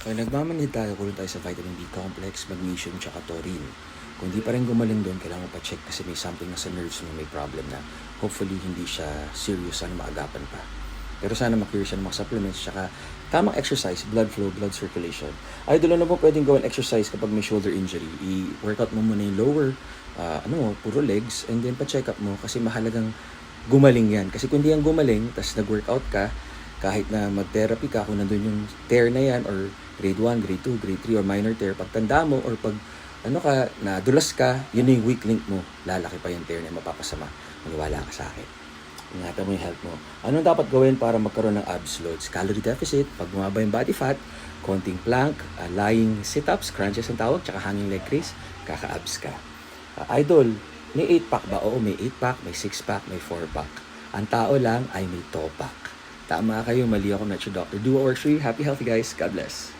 Pag nagmamanhid tayo, kulang tayo sa vitamin B complex, magnesium, tsaka taurine. Kung di pa rin gumaling doon, kailangan mo pa-check kasi may something na sa nerves mo may problem na hopefully hindi siya serious, sana maagapan pa. Pero sana makure siya ng mga supplements, tsaka tamang exercise, blood flow, blood circulation. Idol, ano po pwedeng gawin exercise kapag may shoulder injury? I-workout mo muna yung lower, ah, ano, puro legs, and then pa-check up mo kasi mahalagang gumaling yan. Kasi kung di yan gumaling, tas nag-workout ka, kahit na mag-therapy ka, kung nandun yung tear na yan, or grade 1, grade 2, grade 3, or minor tear, pag tanda mo, or pag ano ka, nadulas ka, yun na yung weak link mo. Lalaki pa yung tear na mapapasama. Maniwala ka sa akin. Ingatan mo yung health mo. Anong dapat gawin para magkaroon ng abs loads? Calorie deficit, pag bumaba yung body fat, konting plank, uh, lying sit-ups, crunches ang tawag, tsaka hanging leg raise, kaka-abs ka. Uh, idol, may 8-pack ba? Oo, may 8-pack, may 6-pack, may 4-pack. Ang tao lang ay may 2-pack. Tama kayo, mali ako, not your doctor. Do what works for you. Happy, healthy guys. God bless.